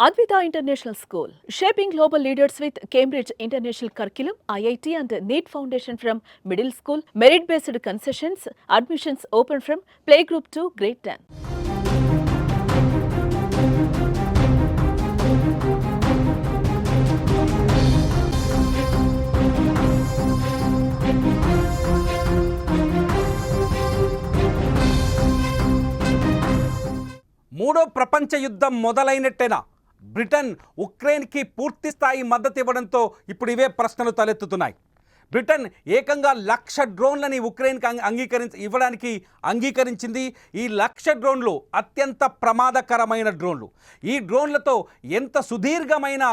Advitha international school shaping global leaders with Cambridge international curriculum IIT and NEET foundation from middle school merit based concessions admissions open from play group to grade ten మూడో ప్రపంచ యుద్ధం మొదలైనట్టేనా Britain ఉక్రెయిన్కి పూర్తి స్థాయి మద్దతు ఇవ్వడంతో ఇప్పుడు ఇవే ప్రశ్నలు తలెత్తుతున్నాయి. బ్రిటన్ ఏకంగా లక్ష డ్రోన్లని ఉక్రెయిన్కి అంగీకరించి ఇవ్వడానికి అంగీకరించింది. ఈ లక్ష డ్రోన్లు అత్యంత ప్రమాదకరమైన డ్రోన్లు. ఈ డ్రోన్లతో ఎంత సుదీర్ఘమైన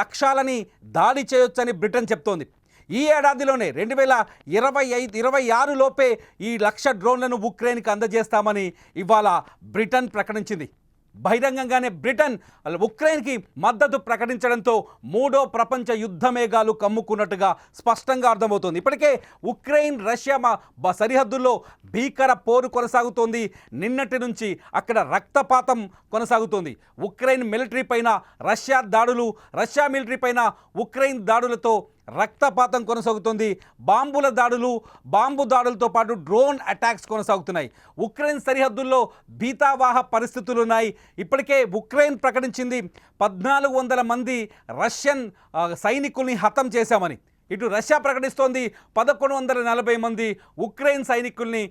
లక్ష్యాలని దాడి చేయొచ్చని బ్రిటన్ చెప్తోంది. ఈ ఏడాదిలోనే రెండు వేల ఇరవై ఐదు ఇరవై ఆరు లోపే ఈ లక్ష డ్రోన్లను ఉక్రెయిన్కి అందజేస్తామని ఇవాళ బ్రిటన్ ప్రకటించింది. బహిరంగంగానే బ్రిటన్ ఉక్రెయిన్కి మద్దతు ప్రకటించడంతో మూడో ప్రపంచ యుద్ధ మేఘాలు కమ్ముకున్నట్టుగా స్పష్టంగా అర్థమవుతోంది. ఇప్పటికే ఉక్రెయిన్ రష్యా మా సరిహద్దుల్లో భీకర పోరు కొనసాగుతోంది. నిన్నటి నుంచి అక్కడ రక్తపాతం కొనసాగుతోంది. ఉక్రెయిన్ మిలిటరీ పైన రష్యా దాడులు రష్యా మిలిటరీ పైన ఉక్రెయిన్ దాడులతో రక్తపాతం కొనసాగుతుంది. బాంబుల దాడులు బాంబు దాడులతో పాటు డ్రోన్ అటాక్స్ కొనసాగుతున్నాయి. ఉక్రెయిన్ సరిహద్దుల్లో భీతావాహ పరిస్థితులున్నాయి. ఇప్పటికే ఉక్రెయిన్ ప్రకటించింది. పద్నాలుగు వందల మంది రష్యన్ సైనికుల్ని హతం చేశామని. ఇటు రష్యా ప్రకటిస్తోంది. పదకొండు వందల నలభై మంది ఉక్రెయిన్ సైనికుల్ని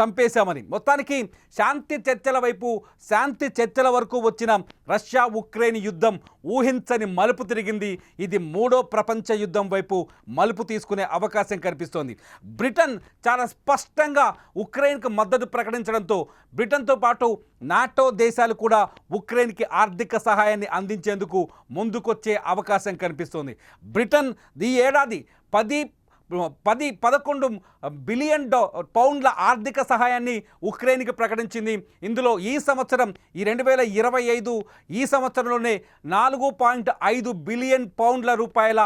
చంపేశామని. మొత్తానికి శాంతి చర్చల వైపు శాంతి చర్చల వరకు వచ్చిన రష్యా ఉక్రెయిన్ యుద్ధం ఊహించని మలుపు తిరిగింది. ఇది మూడో ప్రపంచ యుద్ధం వైపు మలుపు తీసుకునే అవకాశం కనిపిస్తోంది. బ్రిటన్ చాలా స్పష్టంగా ఉక్రెయిన్కు మద్దతు ప్రకటించడంతో బ్రిటన్తో పాటు నాటో దేశాలు కూడా ఉక్రెయిన్కి ఆర్థిక సహాయాన్ని అందించేందుకు ముందుకొచ్చే అవకాశం కనిపిస్తోంది. బ్రిటన్ ఈ ఏడాది పది పది పదకొండు బిలియన్ డో పౌండ్ల ఆర్థిక సహాయాన్ని ఉక్రెయిన్కి ప్రకటించింది. ఇందులో ఈ సంవత్సరం ఈ రెండు వేల ఇరవై ఐదు ఈ సంవత్సరంలోనే నాలుగు పాయింట్ ఐదు బిలియన్ పౌండ్ల రూపాయల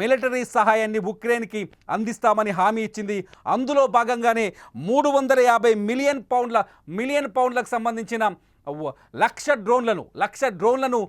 మిలిటరీ సహాయాన్ని ఉక్రెయిన్కి అందిస్తామని హామీ ఇచ్చింది. అందులో భాగంగానే మూడు వందల యాభై మిలియన్ పౌండ్ల మిలియన్ పౌండ్లకు సంబంధించిన లక్ష డ్రోన్లను లక్ష డ్రోన్లను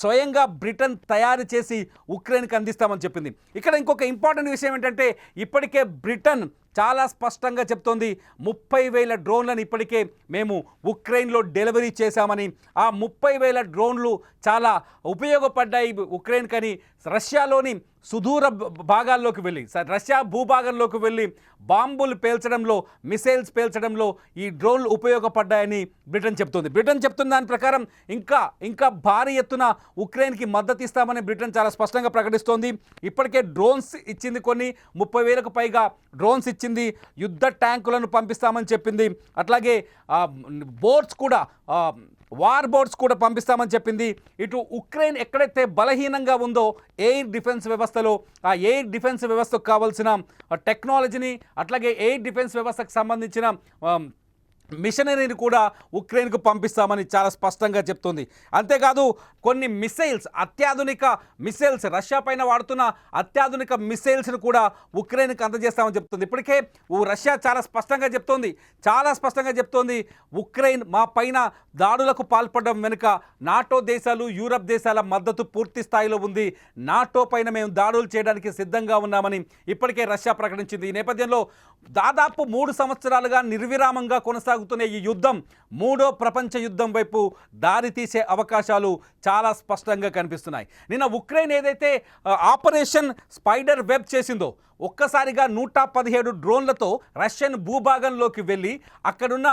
స్వయంగా బ్రిటన్ తయారు చేసి ఉక్రెయిన్కి అందిస్తామని చెప్పింది. ఇక్కడ ఇంకొక ఇంపార్టెంట్ విషయం ఏంటంటే ఇప్పటికే బ్రిటన్ చాలా స్పష్టంగా చెప్తోంది ముప్పై వేల డ్రోన్లను ఇప్పటికే మేము ఉక్రెయిన్లో డెలివరీ చేశామని. ఆ ముప్పై వేల డ్రోన్లు చాలా ఉపయోగపడ్డాయి ఉక్రెయిన్ కని రష్యాలోని సుదూర భాగాల్లోకి వెళ్ళి రష్యా భూభాగంలోకి వెళ్ళి బాంబులు పేల్చడంలో మిసైల్స్ పేల్చడంలో ఈ డ్రోన్లు ఉపయోగపడ్డాయని బ్రిటన్ చెప్తుంది. బ్రిటన్ చెప్తున్న దాని ప్రకారం ఇంకా ఇంకా భారీ ఎత్తున ఉక్రెయిన్కి మద్దతు ఇస్తామని బ్రిటన్ చాలా స్పష్టంగా ప్రకటిస్తోంది. ఇప్పటికే డ్రోన్స్ ఇచ్చింది కొన్ని ముప్పై వేలకు పైగా డ్రోన్స్ ఇచ్చింది యుద్ధ ట్యాంకులను పంపిస్తామని చెప్పింది. అట్లాగే బోట్స్ కూడా వార్ బోట్స్ కూడా పంపిస్తామని చెప్పింది. ఇటు ఉక్రెయిన్ ఎక్కడైతే బలహీనంగా ఉందో ఎయిర్ డిఫెన్స్ వ్యవస్థలో ఆ ఎయిర్ డిఫెన్స్ వ్యవస్థకు కావాల్సిన టెక్నాలజీని అట్లాగే ఎయిర్ డిఫెన్స్ వ్యవస్థకు సంబంధించిన మిషనరీని కూడా ఉక్రెయిన్కు పంపిస్తామని చాలా స్పష్టంగా చెప్తుంది. అంతేకాదు కొన్ని మిసైల్స్ అత్యాధునిక మిసైల్స్ రష్యా పైన వాడుతున్న అత్యాధునిక మిసైల్స్ను కూడా ఉక్రెయిన్కి అందజేస్తామని చెప్తుంది. ఇప్పటికే ఓ రష్యా చాలా స్పష్టంగా చెప్తోంది. చాలా స్పష్టంగా చెప్తోంది ఉక్రెయిన్ మా పైన దాడులకు పాల్పడడం వెనుక నాటో దేశాలు యూరప్ దేశాల మద్దతు పూర్తి స్థాయిలో ఉంది. నాటో పైన మేము దాడులు చేయడానికి సిద్ధంగా ఉన్నామని ఇప్పటికే రష్యా ప్రకటించింది. ఈ నేపథ్యంలో దాదాపు మూడు సంవత్సరాలుగా నిర్విరామంగా కొనసాగు కొనసాగుతున్న ఈ యుద్ధం మూడో ప్రపంచ యుద్ధం వైపు దారి తీసే అవకాశాలు చాలా స్పష్టంగా కనిపిస్తున్నాయి. నిన్న ఉక్రెయిన్ ఏదైతే ఆపరేషన్ స్పైడర్ వెబ్ చేసిందో ఒక్కసారిగా నూట పదిహేడు డ్రోన్లతో రష్యన్ భూభాగంలోకి వెళ్ళి అక్కడున్న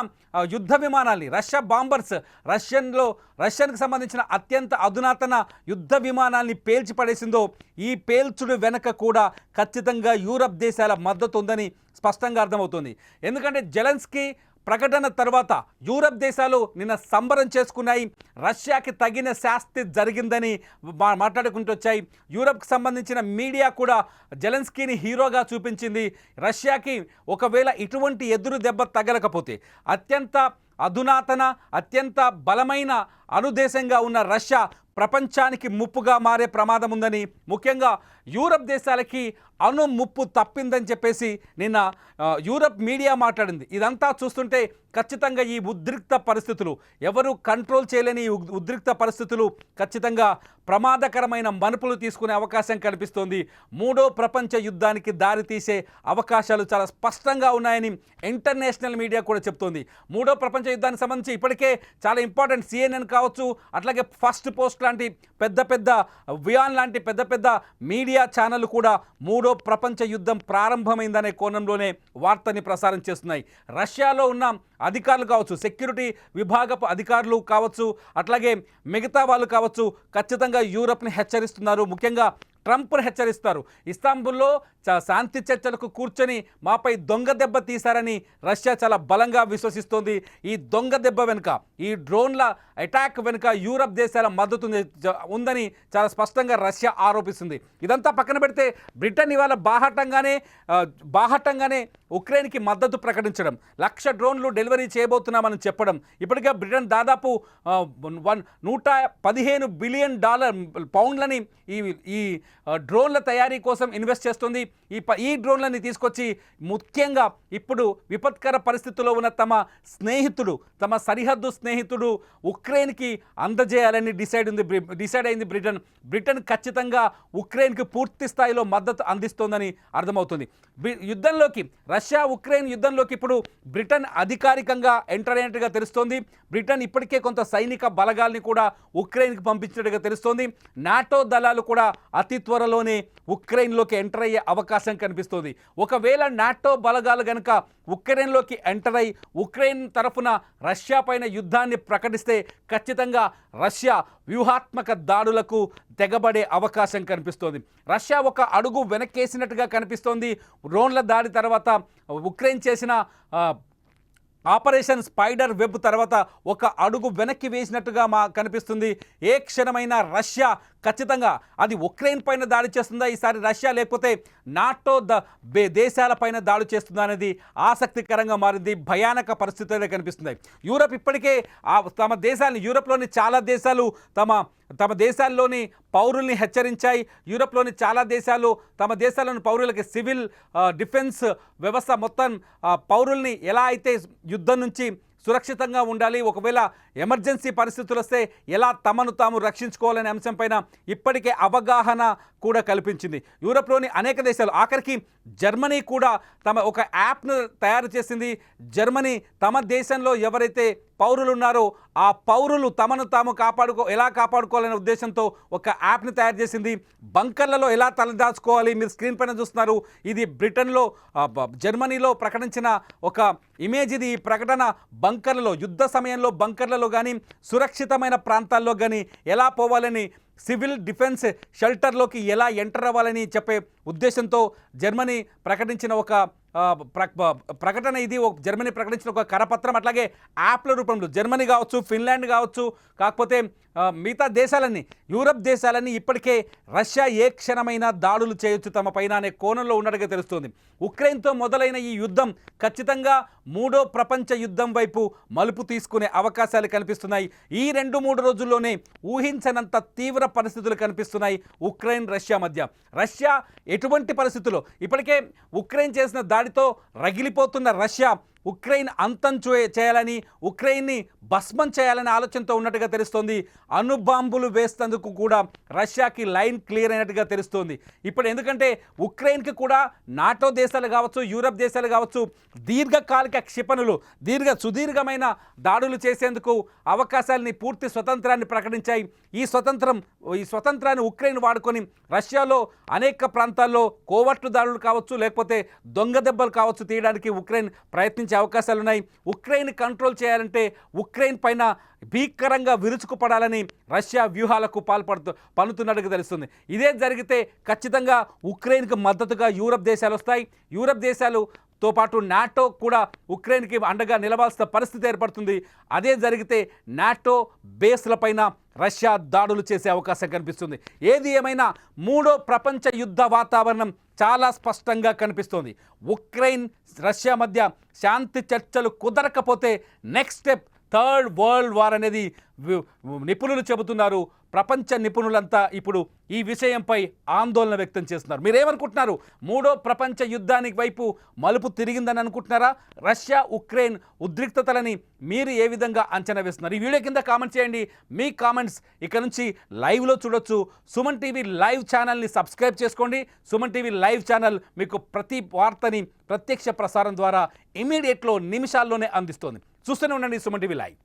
యుద్ధ విమానాల్ని రష్యా బాంబర్స్ రష్యన్లో రష్యన్కి సంబంధించిన అత్యంత అధునాతన యుద్ధ విమానాల్ని పేల్చి పడేసిందో ఈ పేల్చుడు వెనక కూడా ఖచ్చితంగా యూరప్ దేశాల మద్దతు ఉందని స్పష్టంగా అర్థమవుతుంది. ఎందుకంటే జెలెన్స్కీ ప్రకటన తర్వాత యూరప్ దేశాలు నిన్న సంబరం చేసుకున్నాయి. రష్యాకి తగిన శాస్తి జరిగిందని మా మాట్లాడుకుంటూ వచ్చాయి. యూరప్కి సంబంధించిన మీడియా కూడా జెలెన్స్కీని హీరోగా చూపించింది. రష్యాకి ఒకవేళ ఇటువంటి ఎదురు దెబ్బ తగలకపోతే అత్యంత అధునాతన అత్యంత బలమైన అనుదేశంగా ఉన్న రష్యా ప్రపంచానికి ముప్పుగా మారే ప్రమాదం ఉందని ముఖ్యంగా యూరప్ దేశాలకి అణు ముప్పు తప్పిందని చెప్పేసి నిన్న యూరప్ మీడియా మాట్లాడింది. ఇదంతా చూస్తుంటే ఖచ్చితంగా ఈ ఉద్రిక్త పరిస్థితులు ఎవరు కంట్రోల్ చేయలేని ఈ ఉద్రిక్త పరిస్థితులు ఖచ్చితంగా ప్రమాదకరమైన మనుపులు తీసుకునే అవకాశం కనిపిస్తోంది. మూడో ప్రపంచ యుద్ధానికి దారితీసే అవకాశాలు చాలా స్పష్టంగా ఉన్నాయని ఇంటర్నేషనల్ మీడియా కూడా చెప్తోంది. మూడో ప్రపంచ యుద్ధానికి సంబంధించి ఇప్పటికే చాలా ఇంపార్టెంట్ సిఎన్ఎన్ కావచ్చు అట్లాగే ఫస్ట్ పోస్ట్ లాంటి పెద్ద పెద్ద వియాన్ లాంటి పెద్ద పెద్ద మీడియా ఛానల్ కూడా మూడో ప్రపంచ యుద్ధం ప్రారంభమైందనే కోణంలోనే వార్తని ప్రసారం చేస్తున్నాయి. రష్యాలో ఉన్న అధికారులు కావచ్చు సెక్యూరిటీ విభాగపు అధికారులు కావచ్చు అట్లాగే మిగతా వాళ్ళు కావచ్చు ఖచ్చితంగా యూరప్ని హెచ్చరిస్తున్నారు. ముఖ్యంగా ట్రంప్ను హెచ్చరిస్తారు. ఇస్తాంబుల్లో శాంతి చర్చలకు కూర్చొని మాపై దొంగ దెబ్బ తీశారని రష్యా చాలా బలంగా విశ్వసిస్తోంది. ఈ దొంగ దెబ్బ వెనుక ఈ డ్రోన్ల అటాక్ వెనుక యూరప్ దేశాల మద్దతు ఉందని చాలా స్పష్టంగా రష్యా ఆరోపిస్తుంది. ఇదంతా పక్కన పెడితే బ్రిటన్ ఇవాళ బాహటంగానే బాహటంగానే ఉక్రెయిన్కి మద్దతు ప్రకటించడం లక్ష డ్రోన్లు డెలివరీ చేయబోతున్నామని చెప్పడం. ఇప్పటికే బ్రిటన్ దాదాపు వన్ నూట పదిహేను బిలియన్ డాలర్ పౌండ్లని ఈ ఈ డ్రోన్ల తయారీ కోసం ఇన్వెస్ట్ చేస్తుంది. ఈ ప ఈ డ్రోన్లని తీసుకొచ్చి ముఖ్యంగా ఇప్పుడు విపత్కర పరిస్థితుల్లో ఉన్న తమ స్నేహితుడు తమ సరిహద్దు స్నేహితుడు ఉక్రెయిన్కి అందజేయాలని డిసైడ్ ఉంది డిసైడ్ అయింది బ్రిటన్. బ్రిటన్ ఖచ్చితంగా ఉక్రెయిన్కి పూర్తి స్థాయిలో మద్దతు అందిస్తోందని అర్థమవుతుంది. బ్రి- యుద్ధంలోకి రష్యా ఉక్రెయిన్ యుద్ధంలోకి ఇప్పుడు బ్రిటన్ అధికారికంగా ఎంటర్ అయినట్టుగా తెలుస్తోంది. బ్రిటన్ ఇప్పటికే కొంత సైనిక బలగాల్ని కూడా ఉక్రెయిన్కి పంపించినట్టుగా తెలుస్తోంది. నాటో దళాలు కూడా అతి త్వరలోనే ఉక్రెయిన్లోకి ఎంటర్ అయ్యే అవకాశం కనిపిస్తోంది. ఒకవేళ నాటో బలగాలు కనుక ఉక్రెయిన్లోకి ఎంటర్ అయి ఉక్రెయిన్ తరఫున రష్యా పైన యుద్ధాన్ని ప్రకటిస్తే ఖచ్చితంగా రష్యా వ్యూహాత్మక దాడులకు తెగబడే అవకాశం కనిపిస్తోంది. రష్యా ఒక అడుగు వెనకేసినట్టుగా కనిపిస్తోంది. డ్రోన్ల దాడి తర్వాత ఉక్రెయిన్ చేసిన ఆపరేషన్ స్పైడర్ వెబ్ తర్వాత ఒక అడుగు వెనక్కి వేసినట్టుగా మా కనిపిస్తుంది. ఏ క్షణమైన రష్యా ఖచ్చితంగా అది ఉక్రెయిన్ పైన దాడి చేస్తుందా ఈసారి రష్యా లేకపోతే నాటో ద బే దేశాలపైన దాడి చేస్తుందా అనేది ఆసక్తికరంగా మారింది భయానక పరిస్థితులే కనిపిస్తున్నాయి. యూరప్ ఇప్పటికే ఆ తమ దేశాన్ని యూరప్లోని చాలా దేశాలు తమ తమ దేశాల్లోని పౌరుల్ని హెచ్చరించాయి. యూరప్లోని చాలా దేశాలు తమ దేశాల్లోని పౌరులకి సివిల్ డిఫెన్స్ వ్యవస్థ మొత్తం పౌరుల్ని ఎలా అయితే యుద్ధం నుంచి సురక్షితంగా ఉండాలి. ఒకవేళ ఎమర్జెన్సీ పరిస్థితులు వస్తే ఎలా తమను తాము రక్షించుకోవాలనే అంశంపైన ఇప్పటికే అవగాహన కూడా కల్పించింది. యూరప్లోని అనేక దేశాలు ఆఖరికి జర్మనీ కూడా తమ ఒక యాప్ను తయారు చేసింది. జర్మనీ తమ దేశంలో ఎవరైతే పౌరులు ఉన్నారో ఆ పౌరులు తమను తాము కాపాడుకో ఎలా కాపాడుకోవాలనే ఉద్దేశంతో ఒక యాప్ని తయారు చేసింది. బంకర్లలో ఎలా తలదాచుకోవాలి మీరు స్క్రీన్ పైన చూస్తున్నారు. ఇది బ్రిటన్లో జర్మనీలో ప్రకటించిన ఒక ఇమేజ్ ఇది. ఈ ప్రకటన బంకర్లలో యుద్ధ సమయంలో బంకర్లలో కానీ సురక్షితమైన ప్రాంతాల్లో కానీ ఎలా పోవాలని సివిల్ డిఫెన్స్ షెల్టర్లోకి ఎలా ఎంటర్ అవ్వాలని చెప్పే ఉద్దేశంతో జర్మనీ ప్రకటించిన ఒక ప్రకటన ఇది ఒక జర్మనీ ప్రకటించిన ఒక కరపత్రం అట్లాగే యాప్ల రూపంలో జర్మనీ కావచ్చు ఫిన్లాండ్ కావచ్చు కాకపోతే మిగతా దేశాలన్నీ యూరప్ దేశాలన్నీ ఇప్పటికే రష్యా ఏ క్షణమైనా దాడులు చేయొచ్చు తమ పైన అనే కోణంలో ఉన్నట్టుగా తెలుస్తోంది. ఉక్రెయిన్తో మొదలైన ఈ యుద్ధం ఖచ్చితంగా మూడో ప్రపంచ యుద్ధం వైపు మలుపు తీసుకునే అవకాశాలు కనిపిస్తున్నాయి. ఈ రెండు మూడు రోజుల్లోనే ఊహించనంత తీవ్ర పరిస్థితులు కనిపిస్తున్నాయి ఉక్రెయిన్ రష్యా మధ్య. రష్యా ఎటువంటి పరిస్థితుల్లో? ఇప్పటికే ఉక్రెయిన్ చేసిన దాడితో రగిలిపోతున్న రష్యా ఉక్రెయిన్ అంతం చూ చేయాలని ఉక్రెయిన్ని భస్మం చేయాలనే ఆలోచనతో ఉన్నట్టుగా తెలుస్తోంది. అణుబాంబులు వేస్తందుకు కూడా రష్యాకి లైన్ క్లియర్ అయినట్టుగా తెలుస్తోంది. ఇప్పుడు ఎందుకంటే ఉక్రెయిన్కి కూడా నాటో దేశాలు కావచ్చు యూరప్ దేశాలు కావచ్చు దీర్ఘకాలిక క్షిపణులు దీర్ఘ సుదీర్ఘమైన దాడులు చేసేందుకు అవకాశాలని పూర్తి స్వతంత్రాన్ని ప్రకటించాయి. ఈ స్వతంత్రం ఈ స్వతంత్రాన్ని ఉక్రెయిన్ వాడుకొని రష్యాలో అనేక ప్రాంతాల్లో కోవట్లు దాడులు కావచ్చు లేకపోతే దొంగ దెబ్బలు కావచ్చు తీయడానికి ఉక్రెయిన్ ప్రయత్నించే అవకాశాలు ఉన్నాయి ఉక్రెయిన్ కంట్రోల్ చేయాలంటే ఉక్రెయిన్ పైన భీకరంగా విరుచుకుపడాలని రష్యా వ్యూహాలకు పాల్పడుతూ పనుతున్నట్టుగా తెలుస్తుంది. ఇదే జరిగితే ఖచ్చితంగా ఉక్రెయిన్కి మద్దతుగా యూరప్ దేశాలు వస్తాయి. యూరప్ దేశాలు తో పాటు నాటో కూడా ఉక్రెయిన్కి అండగా నిలవాల్సిన పరిస్థితి ఏర్పడుతుంది. అదే జరిగితే నాటో బేస్లపైన రష్యా దాడులు చేసే అవకాశం కనిపిస్తుంది. ఏది ఏమైనా మూడో ప్రపంచ యుద్ధ వాతావరణం చాలా స్పష్టంగా కనిపిస్తోంది. ఉక్రెయిన్ రష్యా మధ్య శాంతి చర్చలు కుదరకపోతే next step third world war అనేది నిపుణులు చెబుతున్నారు. ప్రపంచ నిపుణులంతా ఇప్పుడు ఈ విషయంపై ఆందోళన వ్యక్తం చేస్తున్నారు. మీరేమనుకుంటున్నారు? మూడో ప్రపంచ యుద్ధానికి వైపు మలుపు తిరిగిందని అనుకుంటున్నారా? రష్యా ఉక్రెయిన్ ఉద్రిక్తతలని మీరు ఏ విధంగా అంచనా వేస్తున్నారు? ఈ వీడియో కింద కామెంట్ చేయండి. మీ కామెంట్స్ ఇక్కడ నుంచి లైవ్లో చూడొచ్చు. సుమన్ టీవీ లైవ్ ఛానల్ని సబ్స్క్రైబ్ చేసుకోండి. సుమన్ టీవీ లైవ్ ఛానల్ మీకు ప్రతి వార్తని ప్రత్యక్ష ప్రసారం ద్వారా ఇమీడియట్లో నిమిషాల్లోనే అందిస్తోంది. చూస్తూనే ఉండండి సుమన్ టీవీ లైవ్